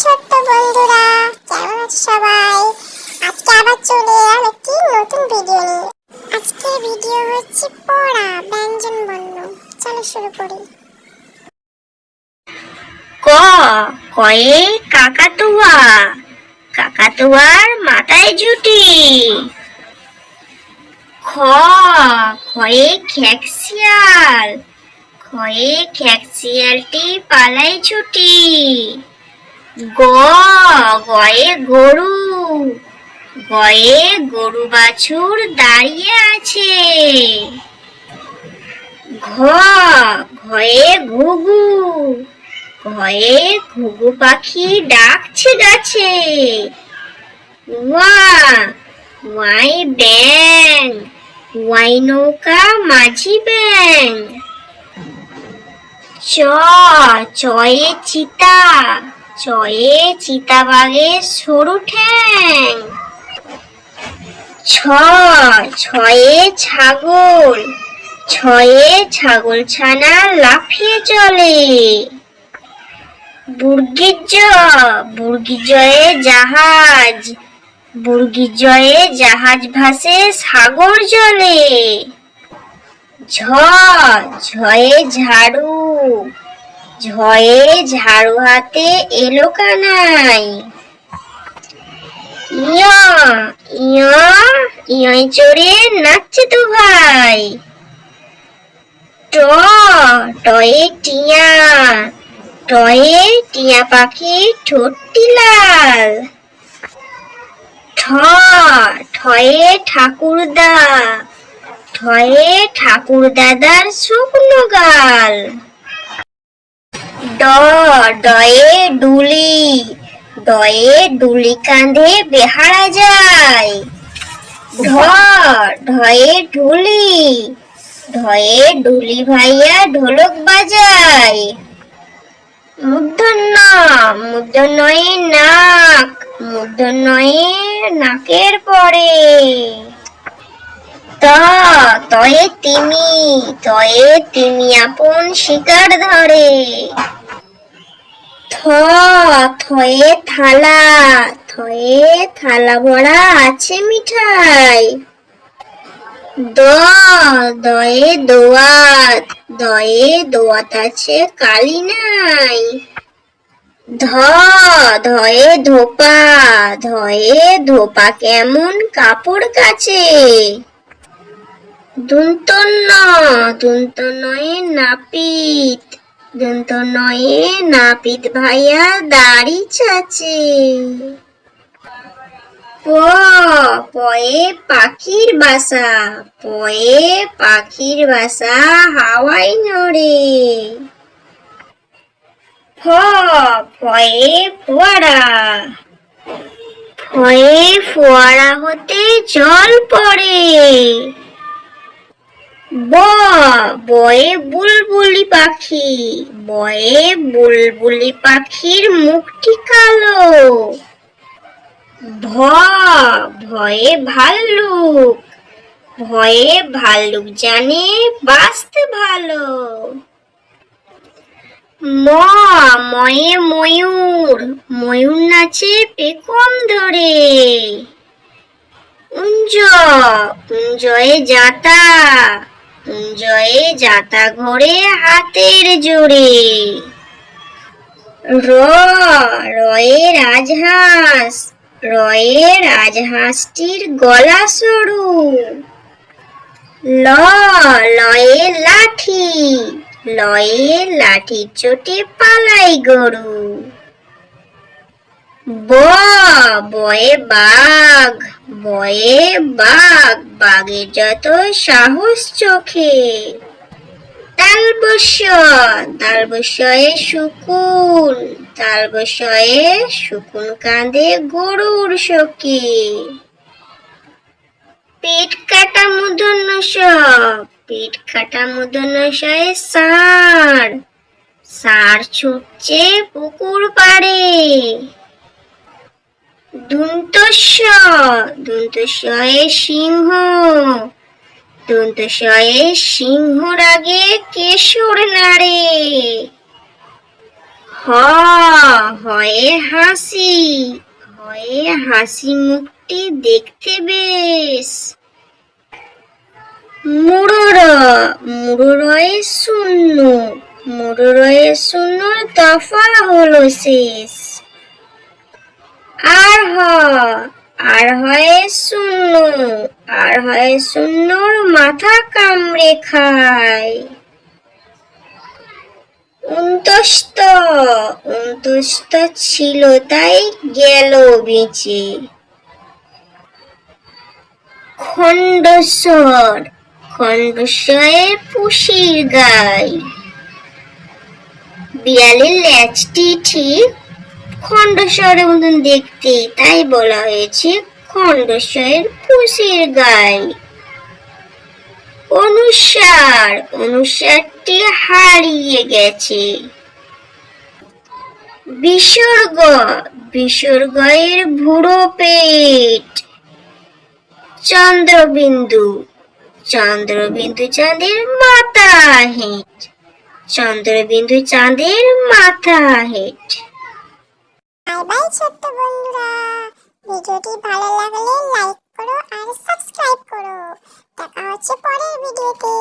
ছোট্ট বন্ধুরা, কেমন আছো সবাই? আজকে আবার চলে এলাম একটি নতুন ভিডিও নিয়ে। আজকের ভিডিও হচ্ছে পড়া ব্যঞ্জন বর্ণ চলো শুরু করি। ক? কয়ে কাকাতুয়া। কাকাতুয়ার মাথায় জুটি। খ? খয়ে খেকশিয়াল। খয়ে খেকশিয়ালটি পালাই ছুটি। গ, গয়ে গরু। গয়ে গরু বাছুর দাঁড়িয়ে আছে। ঘ, ঘয়ে ঘুঘু। ঘয়ে ঘুঘু পাখি ডাকছে গাছে। ওয়া, ওয়াই ব্যাং। ওয়াই নৌকা মাঝি ব্যাং। চ, চয়ে চিতা। চয়ে চিতাবাগের সরু ঠ্যাং। ছ ছয়ে ছাগল। ছয়ে ছাগল ছানা লাফিয়ে চলে। বুর্গিজ বুর্গিজয়ে জাহাজ। বুর্গিজয়ে জাহাজ ভাসে সাগর জলে। ঝ, ঝয়ে ঝাড়ু। ঝয়ে ঝাড়ু হাতে এলো কানাই। ইয়া ইয়া ইয় চড়ে নাচছে তো ভাই। ট, টয়ে টিয়া টয়ে টিয়া পাখি ঠোঁটটি লাল। ঠ, ঠয়ে ঠাকুরদা ঠয়ে ঠাকুর দাদার শুকনো গাল। ড ডয়ে ডুলি ডয়ে ডুলি কাঁধে বেহারা যায়। ঢ ঢয়ে ঢুলি ঢয়ে ঢুলি ভাইয়া ঢোলক বাজায়। মূর্ধন্য মূর্ধন্যয়ে নাক মূর্ধন্যয়ে নাকের পরে। ত, তয়ে তিমি তয়ে তিমি আপন শিকার ধরে। থয়ে থালা থয়ে থালা ভরা আছে মিঠাই। দ দয়ে দোয়াত দয়ে দোয়াত আছে কালি নাই। ধ, ধয়ে ধোপা ধয়ে ধোপা কেমন কাপড় কাছে। দুন্তন্ন দুন্তনয়ে নাপিত দুন্তনয়ে নাপিত ভাইয়া দাড়ি চাচে। প, পয়ে পাখির বাসা, পয়ে পাখির বাসা হাওয়ায় নড়ে। ফ ফয়ে ফোয়ারা ফয়ে ফোয়ারা হতে জল পড়ে। ব বয়ে বুলবুলি পাখি। বয়ে বুলবুলি পাখির মুখটি কালো। ভ ভয়ে ভাল্লুক। ভয়ে ভাল্লুক জানে বাঁচতে ভালো। ম ময়ে ময়ূর। ময়ূর নাচে পেকম ধরে। উঞ্জ উঞ্জয়ে জাতা। উঞ্জয়ে যাতা ঘোরে হাতের জোরে। র, রয়ে রাজহাঁস, রয়ে রাজহাঁসটির গলা সরু। ল, লয়ে লাঠি, লয়ে লাঠির চোটে পালাই গরু। ব বয়ে বাঘ বয়ে বাঘ বাঘের যত সাহস চোখে। তালবস্য তালবস্যয়ে শুকুন তালবস্যয়ে শুকুন কাঁধে গরুর শোকে। পেট কাটা মুদন্য পেট কাটা মুদন্য ষাঁড় ষাঁড় ছুটছে পুকুর পাড়ে। দুন্তস্য দুন্তস্যয়ে সিংহ, দন্তস্বয়ে সিংহর আগে কেশর নাড়ে। হ, হয়ে হাসি হয়ে হাসি মুখটি দেখতে বেশ। মুড়োর, মুড়োরয়ে শূন্য, মুড়োরয়ে শূন্যর দফা হলো শেষ। আর হ, আর হয় শূন্য, আর হয় শূন্যর মাথা কামড়ে খায়। উন্তস্ত উন্তস্ত ছিল তাই গেল বেঁচে। খণ্ডস্বর খণ্ডস্বরের পুষির গাই বিড়ালের ল্যাচটি ঠিক খণ্ডস্বরের মতন দেখতে, তাই বলা হয়েছে খণ্ডস্বরের পুষির গাই। অনুসার, অনুসারটি হারিয়ে গেছে। বিসর্গ বিসর্গের ভুড়ো পেট। চন্দ্রবিন্দু চন্দ্রবিন্দু চাঁদের মাথা হেঁট। চন্দ্রবিন্দু চাঁদের মাথা হেঁট। বাই বাই ছোট্ট বন্ধুরা। ভিডিওটি ভালো লাগলে লাইক করো আর সাবস্ক্রাইব করো। দেখা হচ্ছে পরের ভিডিওতে।